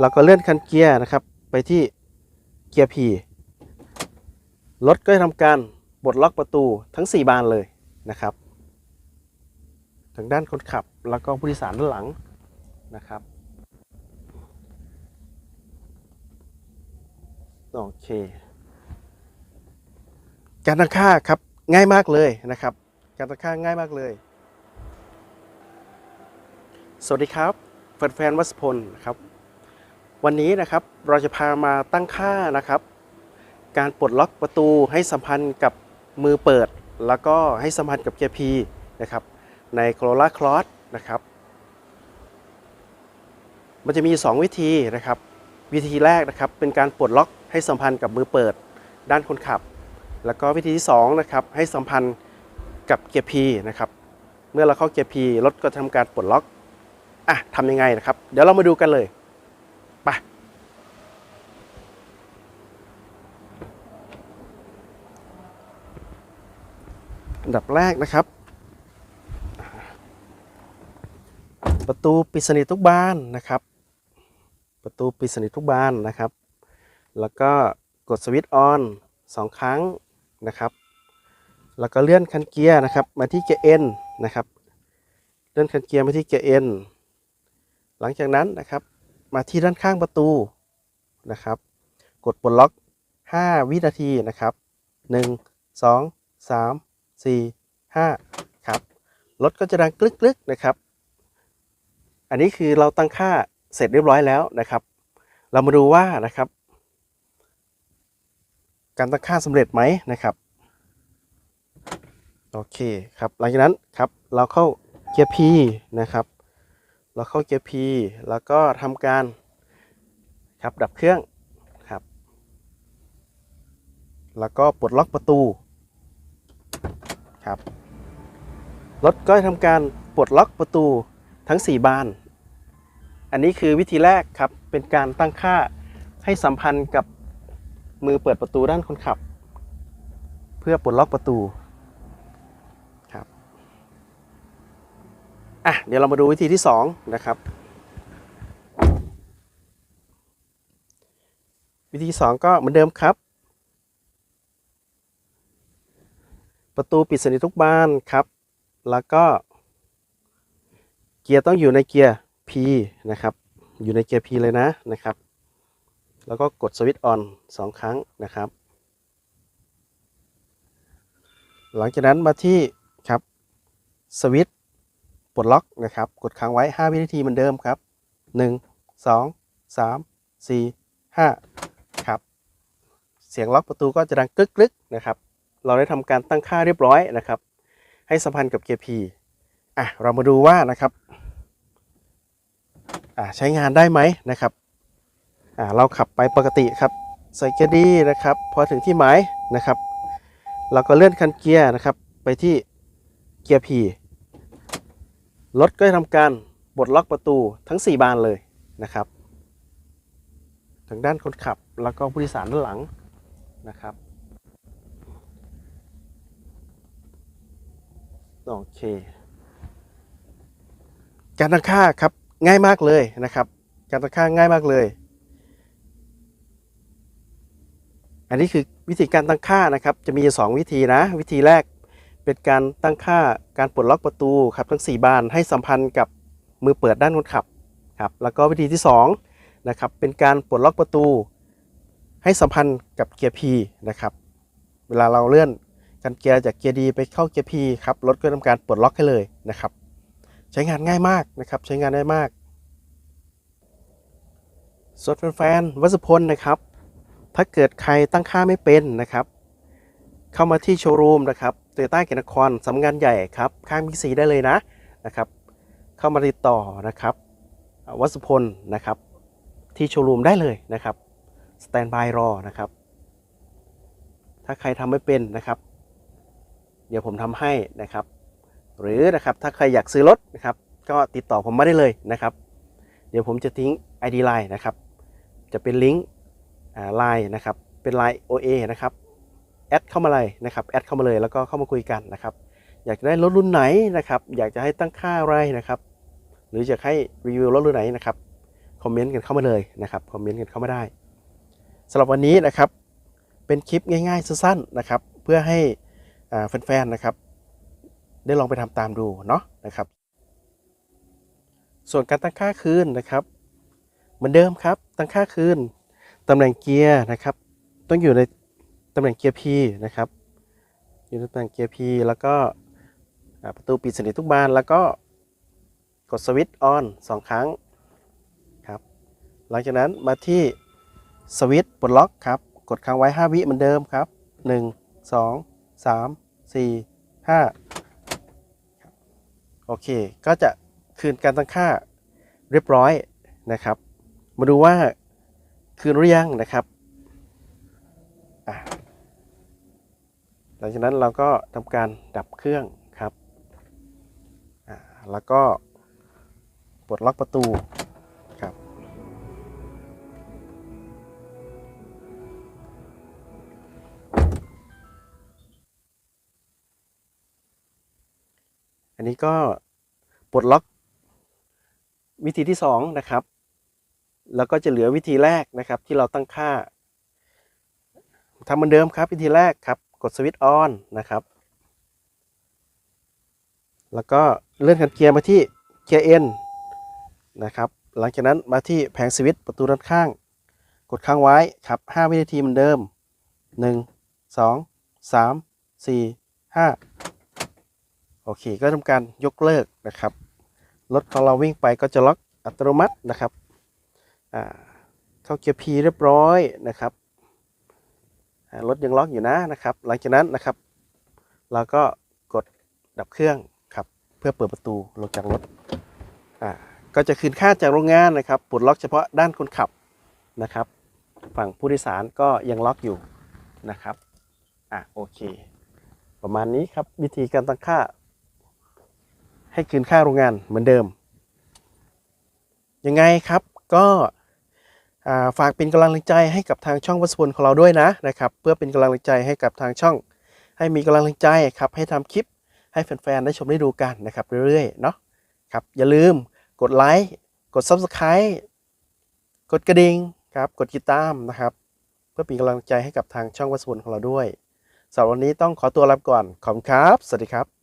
เราก็เลื่อนคันเกียร์นะครับ ไปที่เกียร์ P รถก็จะทำการปลดล็อกประตูทั้ง 4 บานเลยนะครับทางด้านคนขับแล้วก็ผู้โดยสารด้านหลังนะครับโอเค การตั้งค่าครับง่ายมากเลยนะครับ การตั้งค่าง่ายมากเลย สวัสดีครับแฟนๆวัสพลครับ วันนี้นะครับเราจะพามาตั้งค่านะครับ การปลดล็อกประตูให้สัมพันธ์กับมือเปิด แล้วก็ให้สัมพันธ์กับเกียร์ P นะครับ ใน Corolla Cross นะครับ มันจะมี 2 วิธีนะครับ วิธีแรกนะครับเป็นการปลดล็อกให้สัมพันธ์กับมือเปิด ด้านคนขับ แล้วก็วิธีที่2นะครับให้สัมพันธ์กับเกียร์ P นะครับ เมื่อเราเข้าเกียร์ P รถก็จะทำการปลดล็อกอะทำยังไงนะครับ เดี๋ยวเรามาดูกันเลย ไปอันดับแรกนะครับ ประตูปิดสนิททุกบานนะครับ ประตูปิดสนิททุกบานนะครับ แล้วก็กดสวิตช์ออนสองครั้งนะครับ แล้วก็เลื่อนคันเกียร์นะครับ มาที่เกียร์ N นะครับ เลื่อนคันเกียร์มาที่เกียร์ N หลังจากนั้นนะครับ มาที่ด้านข้างประตูนะครับ กดปลดล็อก 5 วินาทีนะครับ 1 2 3 4 5 ครับ รถก็จะดังกลึกๆนะครับ อันนี้คือเราตั้งค่าเสร็จเรียบร้อยแล้วนะครับ เรามาดูว่านะครับ การตั้งค่าสำเร็จไหมนะครับ โอเคครับ หลังจากนั้นครับ เราเข้าเกียร์ P นะครับ เราเข้าเกียร์ P แล้วก็ทำการครับดับเครื่องครับ แล้วก็ปลดล็อกประตูครับรถก็จะทำการปลดล็อกประตูทั้ง 4 บาน อันนี้คือวิธีแรกครับ เป็นการตั้งค่าให้สัมพันธ์กับมือเปิดประตูด้านคนขับ เพื่อปลดล็อกประตูครับ อะเดี๋ยวเรามาดูวิธีที่2นะครับ วิธีที่สองก็เหมือนเดิมครับ ประตูปิดสนิททุกบานครับ แล้วก็ เกียร์ต้องอยู่ในเกียร์ P นะครับ อยู่ในเกียร์ P เลยนะนะครับ แล้วก็กดสวิตช์ออนสองครั้งนะครับ หลังจากนั้นมาที่ครับสวิตช์ ดล็อกนะครับ กดค้างไว้ 5 วินาทีเหมือนเดิมครับ 1 2 3 4 5 ครับ เสียงล็อกประตูก็จะดังกึกๆนะครับ เราได้ทำการตั้งค่าเรียบร้อยนะครับ ให้สัมพันธ์กับเกียร์ P อะ เรามาดูว่านะครับอ่าใช้งานได้ไหมนะครับอ่าเราขับไปปกติครับใส่เกียร์ดีนะครับ พอถึงที่หมายนะครับ เราก็เลื่อนคันเกียร์นะครับ ไปที่เกียร์ P รถก็จะทำการปลดล็อกประตูทั้ง 4 บานเลยนะครับทางด้านคนขับแล้วก็ผู้โดยสารด้านหลังนะครับโอเคการตั้งค่าครับง่ายมากเลยนะครับ การตั้งค่าง่ายมากเลย อันนี้คือวิธีการตั้งค่านะครับ จะมี 2 วิธีนะ วิธีแรก เป็นการตั้งค่าการปลดล็อกประตูครับทั้ง 4 บานให้สัมพันธ์กับมือเปิดด้านคนขับครับแล้วก็วิธีที่2นะครับเป็นการปลดล็อกประตู ให้สัมพันธ์กับเกียร์ P นะครับเวลาเราเลื่อนกันเกียร์จากเกียร์ดีไปเข้าเกียร์ P ครับรถก็ทำการปลดล็อกให้เลยนะครับใช้งานง่ายมากนะครับใช้งานได้มากสดแฟนๆวัสพลนะครับ ถ้าเกิดใครตั้งค่าไม่เป็นนะครับ เข้ามาที่โชว์รูมนะครับ โตโยต้าเกียรตินครสำนักงานใหญ่ครับข้างมิกซีได้เลยนะนะครับ เข้ามาติดต่อนะครับวัสพลนะครับ ที่โชว์รูมได้เลยนะครับสแตนบายรอนะครับ ถ้าใครทำไม่เป็นนะครับ เดี๋ยวผมทำให้นะครับ หรือนะครับถ้าใครอยากซื้อรถนะครับ ก็ติดต่อผมมาได้เลยนะครับ เดี๋ยวผมจะทิ้ง ID Line นะครับ จะเป็นลิงก์ไลน์นะครับ เป็น Line OA นะครับ แอดเข้ามาเลยนะครับแอดเข้ามาเลยแล้วก็เข้ามาคุยกันนะครับ อยากจะได้รถรุ่นไหนนะครับ อยากจะให้ตั้งค่าอะไรนะครับ หรืออยากให้รีวิวรถรุ่นไหนนะครับคอมเมนต์กันเข้ามาเลยนะครับคอมเมนต์กันเข้ามาได้สำหรับวันนี้นะครับเป็นคลิปง่ายๆสั้นๆนะครับ เพื่อให้แฟนๆนะครับ ได้ลองไปทำตามดูเนาะนะครับ ส่วนการตั้งค่าคืนนะครับ เหมือนเดิมครับตั้งค่าคืนตำแหน่งเกียร์นะครับ ต้องอยู่ใน ตำแหน่งเกียร์ P นะครับ อยู่ตำแหน่งเกียร์ P แล้วก็ประตูปิดสนิททุกบาน แล้วก็กดสวิตช์ออนสองครั้งครับ หลังจากนั้นมาที่สวิตช์ปลดล็อกครับ กดค้างไว้ 5 วิเหมือนเดิมครับ 1 2 3 4 5 โอเค ก็จะคืนการตั้งค่าเรียบร้อยนะครับ มาดูว่าคืนหรือยังนะครับอะ หลังจากนั้นเราก็ทำการดับเครื่องครับแล้วก็ปลดล็อกประตูครับ อันนี้ก็ปลดล็อกวิธีที่สองนะครับ แล้วก็จะเหลือวิธีแรกนะครับที่เราตั้งค่าทำเหมือนเดิมครับวิธีแรกครับ กดสวิตช์ออนนะครับ แล้วก็เลื่อนคันเกียร์มาที่เกียร์เอ็นนะครับ หลังจากนั้นมาที่แผงสวิตช์ประตูด้านข้าง กดค้างไว้ครับ 5 วินาทีเหมือนเดิม 1 2 3 4 5 โอเค ก็ทำการยกเลิกนะครับ รถของเราวิ่งไปก็จะล็อกอัตโนมัตินะครับเข้าเกียร์ P เรียบร้อยนะครับ รถยังล็อกอยู่นะนะครับ หลังจากนั้นนะครับ เราก็กดดับเครื่องครับ เพื่อเปิดประตูลงจากรถอ่าก็จะคืนค่าจากโรงงานนะครับปลดล็อกเฉพาะด้านคนขับนะครับ ฝั่งผู้โดยสารก็ยังล็อกอยู่นะครับอะโอเค ประมาณนี้ครับวิธีการตั้งค่า ให้คืนค่าโรงงานเหมือนเดิม ยังไงครับก็ ฝากเป็นกำลังใจให้กับทางช่องวัสพลของเราด้วยนะนะครับเพื่อเป็นกำลังใจให้กับทางช่อง ให้มีกำลังใจครับให้ทำคลิปให้แฟนๆได้ชมได้ดูกันนะครับเรื่อยๆเนาะครับอย่าลืมกดไลค์กด Subscribe กดกระดิ่งครับกดติดตามนะครับ เพื่อเป็นกำลังใจให้กับทางช่องวัสพลของเราด้วยสำหรับวันนี้ต้องขอตัวลาไปก่อน ขอบคุณครับ สวัสดีครับ